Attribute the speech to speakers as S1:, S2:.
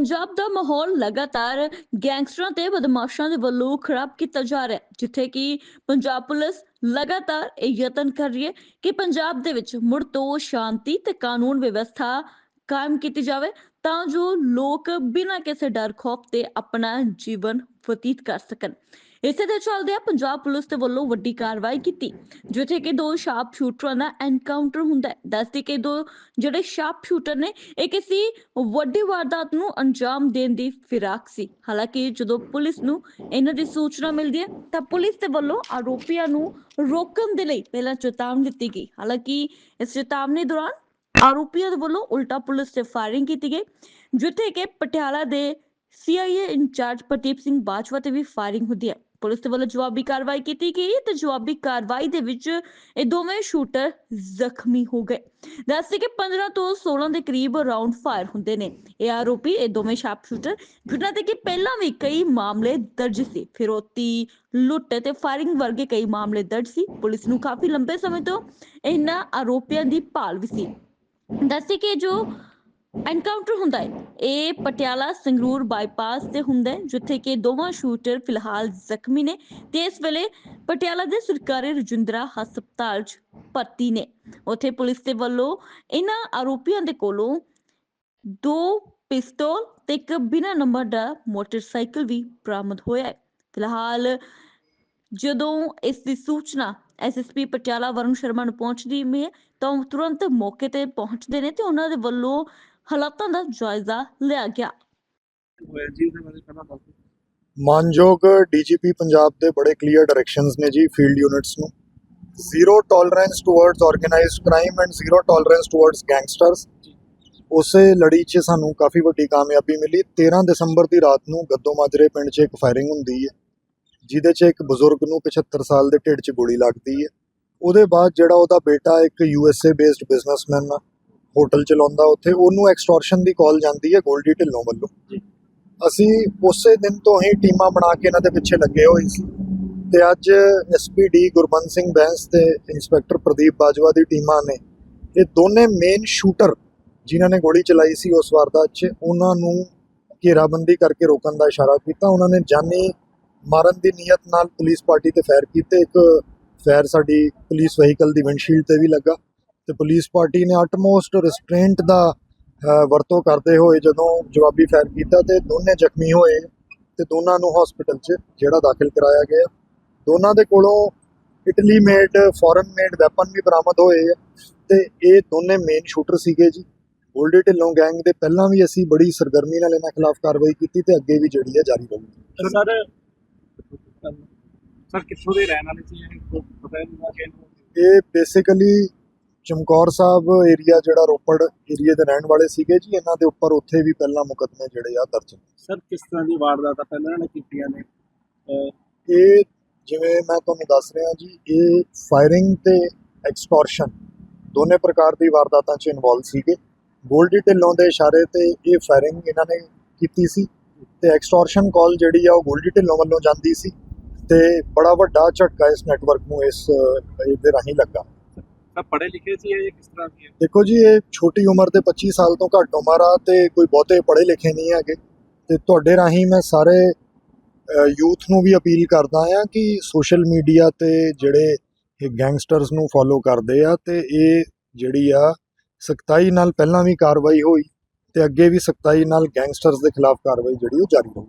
S1: ਪੰਜਾਬ ਦਾ ਮਾਹੌਲ ਲਗਾਤਾਰ ਗੈਂਗਸਟਰਾਂ ਤੇ ਬਦਮਾਸ਼ਾਂ ਦੇ ਵੱਲੋਂ ਖਰਾਬ ਕੀਤਾ ਜਾ ਰਿਹਾ ਹੈ, ਜਿੱਥੇ ਕਿ ਪੰਜਾਬ ਪੁਲਿਸ ਲਗਾਤਾਰ ਇਹ ਯਤਨ ਕਰ ਰਹੀ ਹੈ ਕਿ ਪੰਜਾਬ ਦੇ ਵਿੱਚ ਮੁੜ ਤੋਂ ਸ਼ਾਂਤੀ ਤੇ ਕਾਨੂੰਨ ਵਿਵਸਥਾ ਕਾਇਮ ਕੀਤੀ ਜਾਵੇ ਤਾਂ ਜੋ ਲੋਕ ਬਿਨਾਂ ਕਿਸੇ ਡਰ ਖੌਫ ਤੇ ਆਪਣਾ ਜੀਵਨ ਬਤੀਤ ਕਰ ਸਕਣ। ਇਸੇ ਦੇ ਚੱਲਦਿਆਂ ਪੰਜਾਬ ਪੁਲਿਸ ਦੇ ਵੱਲੋਂ ਵੱਡੀ ਕਾਰਵਾਈ ਕੀਤੀ, ਜਿੱਥੇ ਕਿ ਦੋ ਸ਼ਾਰਪ ਸ਼ੂਟਰਾਂ ਦਾ ਐਨਕਾਊਂਟਰ ਹੁੰਦਾ ਹੈ। ਦੱਸਦੀ ਕਿ ਦੋ ਜਿਹੜੇ ਸ਼ਾਰਪ ਸ਼ੂਟਰ ਨੇ, ਇਹ ਕਿਸੇ ਵੱਡੀ ਵਾਰਦਾਤ ਨੂੰ ਅੰਜਾਮ ਦੇਣ ਦੀ ਫਿਰਾਕ ਸੀ। ਹਾਲਾਂਕਿ ਜਦੋਂ ਪੁਲਿਸ ਨੂੰ ਇਹਨਾਂ ਦੀ ਸੂਚਨਾ ਮਿਲਦੀ ਹੈ, ਤਾਂ ਪੁਲਿਸ ਦੇ ਵੱਲੋਂ ਆਰੋਪੀਆਂ ਨੂੰ ਰੋਕਣ ਦੇ ਲਈ ਪਹਿਲਾਂ ਚੇਤਾਵਨੀ ਦਿੱਤੀ ਗਈ। ਹਾਲਾਂਕਿ ਇਸ ਚੇਤਾਵਨੀ ਦੌਰਾਨ ਆਰੋਪੀਆਂ ਦੇ ਵੱਲੋਂ ਉਲਟਾ ਪੁਲਿਸ ਤੇ ਫਾਇਰਿੰਗ ਕੀਤੀ ਗਈ, ਜਿੱਥੇ ਕਿ ਪਟਿਆਲਾ ਦੇ CIA in charge Pradeep Singh Bajwa ਤੇ ਵੀ ਫਾਇਰਿੰਗ ਹੁੰਦੀ ਹੈ। ਪੁਲਿਸ ਵੱਲੋਂ ਜਵਾਬੀ ਕਾਰਵਾਈ ਕੀਤੀ ਗਈ ਤੇ ਜਵਾਬੀ ਕਾਰਵਾਈ ਦੇ ਵਿੱਚ ਇਹ ਦੋਵੇਂ ਸ਼ੂਟਰ ਜ਼ਖਮੀ ਹੋ ਗਏ। ਦੱਸਦੇ ਕਿ 15 ਤੋਂ 16 ਦੇ ਕਰੀਬ ਰਾਉਂਡ ਫਾਇਰ ਹੁੰਦੇ ਨੇ। ਇਹ ਆਰੋਪੀ, ਇਹ ਦੋਵੇਂ ਸ਼ਾਰਪ ਸ਼ੂਟਰ ਜਿਨ੍ਹਾਂ ਤੇ ਕਿ ਪਹਿਲਾਂ ਵੀ ਕਈ ਮਾਮਲੇ ਦਰਜ ਸੀ। ਫਿਰੋਤੀ, ਲੁੱਟ ਤੇ ਫਾਇਰਿੰਗ ਵਰਗੇ ਕਈ ਮਾਮਲੇ ਦਰਜ ਸੀ। ਪੁਲਿਸ ਨੂੰ ਕਾਫੀ ਲੰਬੇ ਸਮੇਂ ਤੋਂ ਇਹਨਾਂ ਆਰੋਪੀਆਂ ਦੀ ਭਾਲ ਵੀ ਸੀ। ਦੱਸਦੇ ਕਿ ਜੋ ਐਨਕਾਊਂਟਰ ਹੁੰਦਾ ਹੈ। ਇਹ ਪਟਿਆਲਾ, ਸੰਗਰੂਰ ਬਾਈਪਾਸ ਤੇ ਹੁੰਦਾ ਹੈ, ਜਿੱਥੇ ਕਿ ਦੋਵਾਂ ਸ਼ੂਟਰ ਫਿਲਹਾਲ ਜ਼ਖਮੀ ਨੇ ਤੇ ਇਸ ਵੇਲੇ ਪਟਿਆਲਾ ਦੇ ਸਰਕਾਰੀ ਰਜਿੰਦਰਾ ਹਸਪਤਾਲ 'ਚ ਭਰਤੀ ਨੇ। ਉੱਥੇ ਪੁਲਿਸ ਦੇ ਵੱਲੋਂ ਇਹਨਾਂ ਆਰੋਪੀਆਂ ਦੇ ਕੋਲੋਂ ਦੋ ਪਿਸਤੌਲ ਤੇ ਇੱਕ ਬਿਨਾਂ ਨੰਬਰ ਦਾ ਮੋਟਰਸਾਈਕਲ ਵੀ ਬਰਾਮਦ ਹੋਇਆ ਹੈ। ਫਿਲਹਾਲ ਜਦੋਂ ਇਸ ਦੀ ਸੂਚਨਾ ਐਸਐਸਪੀ ਪਟਿਆਲਾ ਵਰੁਣ ਸ਼ਰਮਾ ਨੂੰ ਪਹੁੰਚਦੀ ਹੈ, ਤਾਂ ਤੁਰੰਤ ਮੌਕੇ ਤੇ ਪਹੁੰਚਦੇ ਨੇ ਤੇ ਉਹਨਾਂ ਦੇ ਵੱਲੋਂ ਹਾਲਾਤਾਂ ਦਾ ਜਾਇਜ਼ਾ ਲਿਆ ਗਿਆ।
S2: ਹੋਇਆ ਜੀ ਇਹਦੇ ਬਾਰੇ ਪਹਿਲਾਂ ਦੱਸ ਦਿਓ
S3: ਮਾਨਯੋਗ ਡੀਜੀਪੀ ਪੰਜਾਬ ਦੇ ਬੜੇ ਕਲੀਅਰ ਡਾਇਰੈਕਸ਼ਨਸ ਨੇ ਜੀ ਫੀਲਡ ਯੂਨਿਟਸ ਨੂੰ। Zero tolerance towards organised crime and zero tolerance towards gangsters ਉਸੇ ਲੜੀ 'ਚ ਸਾਨੂੰ ਕਾਫੀ ਵੱਡੀ ਕਾਮਯਾਬੀ ਮਿਲੀ। 13 ਦਸੰਬਰ ਦੀ ਰਾਤ ਨੂੰ ਗੱਦੋ ਮਾਜਰੇ ਪਿੰਡ 'ਚ ਇੱਕ ਫਾਇਰਿੰਗ ਹੁੰਦੀ ਹੈ, ਜਿਹਦੇ 'ਚ ਇੱਕ ਬਜ਼ੁਰਗ ਨੂੰ 75 ਸਾਲ ਦੇ ਢਿੱਡ 'ਚ ਗੋਲੀ ਲੱਗਦੀ ਹੈ। ਉਹਦੇ ਬਾਅਦ ਜਿਹੜਾ ਉਹਦਾ ਬੇਟਾ ਇੱਕ ਯੂਐਸਏ ਬੇਸਡ ਬਿਜ਼ਨਸਮੈਨ ਆ ਹੋਟਲ ਚਲਾਉਂਦਾ ਉੱਥੇ ਉਹਨੂੰ ਐਕਸਟੋਰਸ਼ਨ ਦੀ ਕਾਲ ਜਾਂਦੀ ਹੈ ਗੋਲਡੀ ਢਿੱਲੋਂ ਵੱਲੋਂ। ਅਸੀਂ ਉਸੇ ਦਿਨ ਤੋਂ ਹੀ ਟੀਮਾਂ ਬਣਾ ਕੇ ਇਹਨਾਂ ਦੇ ਪਿੱਛੇ ਲੱਗੇ ਹੋਏ ਸੀ। ਤੇ ਅੱਜ ਐਸਪੀਡੀ ਗੁਰਬੰਦ ਸਿੰਘ ਬੈਂਸ ਤੇ ਇੰਸਪੈਕਟਰ ਪ੍ਰਦੀਪ ਬਾਜਵਾ ਦੀ ਟੀਮਾਂ ਨੇ ਇਹ ਦੋਨੇ ਮੇਨ ਸ਼ੂਟਰ ਜਿਨ੍ਹਾਂ ਨੇ ਗੋਲੀ ਚਲਾਈ ਸੀ ਉਸ ਵਾਰਦਾਤ 'ਚ ਉਹਨਾਂ ਨੂੰ ਘੇਰਾਬੰਦੀ ਕਰਕੇ ਰੋਕਣ ਦਾ ਇਸ਼ਾਰਾ ਕੀਤਾ। ਉਹਨਾਂ ਨੇ ਜਾਨੀ ਮਾਰਨ ਦੀ ਨੀਅਤ ਨਾਲ ਪੁਲਿਸ ਪਾਰਟੀ ਤੇ ਫਾਇਰ ਕੀਤੇ। ਇੱਕ ਫਾਇਰ ਸਾਡੀ ਪੁਲਿਸ ਵਹੀਕਲ ਦੀ ਵਿੰਡਸ਼ੀਲਡ ਤੇ ਵੀ ਲੱਗਾ। ਤੇ ਪੁਲਿਸ ਪਾਰਟੀ ਨੇ ਅਟਮੋਸਟ ਰਿਸਟ੍ਰੇਂਟ ਦਾ ਵਰਤੋਂ ਕਰਦੇ ਹੋਏ ਜਦੋਂ ਜਵਾਬੀ ਫਾਇਰ ਕੀਤਾ ਤੇ ਦੋਨੇ ਜ਼ਖਮੀ ਹੋਏ ਤੇ ਦੋਨਾਂ ਨੂੰ ਹਸਪੀਟਲ 'ਚ ਜਿਹੜਾ ਦਾਖਲ ਕਰਾਇਆ ਗਿਆ। ਦੋਨਾਂ ਦੇ ਕੋਲੋਂ Italy made foreign made weapon ਵੀ ਬਰਾਮਦ ਹੋਏ ਤੇ ਇਹ ਦੋਨੇ ਮੇਨ ਸ਼ੂਟਰ ਸੀਗੇ ਜੀ। ਗੋਲਡੀ ਢਿੱਲੋਂ ਗੈਂਗ ਦੇ ਪਹਿਲਾਂ ਵੀ ਅਸੀਂ ਬੜੀ ਸਰਗਰਮੀ ਨਾਲ ਇਹਨਾਂ ਖਿਲਾਫ ਕਾਰਵਾਈ ਕੀਤੀ ਤੇ ਅੱਗੇ ਵੀ ਜਿਹੜੀ ਹੈ ਜਾਰੀ ਰਹੂਗੀ।
S2: ਸਰ ਸਰ ਕਿੱਥੋਂ ਦੇ ਰਹਿਣ ਵਾਲੇ ਸੀ? ਇਹ ਕੋਈ ਪਤਾ ਨਹੀਂ ਲੱਗਾ ਕਿ ਇਹਨੂੰ
S3: ਇਹ ਬੇਸਿਕਲੀ ਚਮਕੌਰ ਸਾਹਿਬ ਏਰੀਆ ਜਿਹੜਾ ਰੋਪੜ ਏਰੀਆ ਦੇ ਰਹਿਣ ਵਾਲੇ ਸੀਗੇ ਜੀ ਇਹਨਾਂ ਦੇ ਉੱਪਰ ਉੱਥੇ ਵੀ ਪਹਿਲਾਂ ਮੁਕੱਦਮੇ ਜਿਹੜੇ ਆ ਦਰਜ ਨੇ।
S2: ਸਰ ਕਿਸ ਤਰ੍ਹਾਂ ਦੀ ਵਾਰਦਾਤਾਂ ਪਹਿਲਾਂ ਇਹਨਾਂ ਨੇ ਕੀਤੀਆਂ ਨੇ?
S3: ਇਹ ਜਿਵੇਂ ਮੈਂ ਤੁਹਾਨੂੰ ਦੱਸ ਰਿਹਾ ਜੀ ਇਹ ਫਾਇਰਿੰਗ ਤੇ ਐਕਸਟੋਰਸ਼ਨ ਦੋਨੇ ਪ੍ਰਕਾਰ ਦੀ ਵਾਰਦਾਤਾਂ 'ਚ ਇਨਵੋਲਵ ਸੀਗੇ। ਗੋਲਡੀ ਢਿੱਲੋਂ ਦੇ ਇਸ਼ਾਰੇ ਤੇ ਇਹ ਫਾਇਰਿੰਗ ਇਹਨਾਂ ਨੇ ਕੀਤੀ ਸੀ ਤੇ ਐਕਸਟੋਰਸ਼ਨ ਕਾਲ ਜਿਹੜੀ ਆ ਉਹ ਗੋਲਡੀ ਢਿੱਲੋਂ ਵੱਲੋਂ ਜਾਂਦੀ ਸੀ ਤੇ ਬੜਾ ਵੱਡਾ ਝਟਕਾ ਇਸ ਨੈਟਵਰਕ ਨੂੰ ਇਸ ਇਹਦੇ ਰਾਹੀਂ ਲੱਗਾ।
S2: ਸਰ ਪੜ੍ਹੇ ਲਿਖੇ ਸੀ ਇਹ ਕਿਸ ਤਰ੍ਹਾਂ ਦੀ
S3: ਦੇਖੋ ਜੀ, ਇਹ ਛੋਟੀ ਉਮਰ ਦੇ 25 ਸਾਲ ਤੋਂ ਘੱਟ ਉਮਰ ਆ ਤੇ ਕੋਈ ਬਹੁਤੇ ਪੜ੍ਹੇ ਲਿਖੇ ਨਹੀਂ ਹੈਗੇ। ਤੇ ਤੁਹਾਡੇ ਰਾਹੀਂ ਮੈਂ ਸਾਰੇ ਯੂਥ ਨੂੰ ਵੀ ਅਪੀਲ ਕਰਦਾ ਆ ਕਿ ਸੋਸ਼ਲ ਮੀਡੀਆ ਤੇ ਜਿਹੜੇ ਇਹ ਗੈਂਗਸਟਰਸ ਨੂੰ ਫੋਲੋ ਕਰਦੇ ਆ ਤੇ ਇਹ ਜਿਹੜੀ ਆ, ਸਖਤਾਈ ਨਾਲ ਪਹਿਲਾਂ ਵੀ ਕਾਰਵਾਈ ਹੋਈ ਤੇ ਅੱਗੇ ਵੀ ਸਖਤਾਈ ਨਾਲ ਗੈਂਗਸਟਰਸ ਦੇ ਖਿਲਾਫ ਕਾਰਵਾਈ ਜਿਹੜੀ ਉਹ ਜਾਰੀ ਰਹੂ।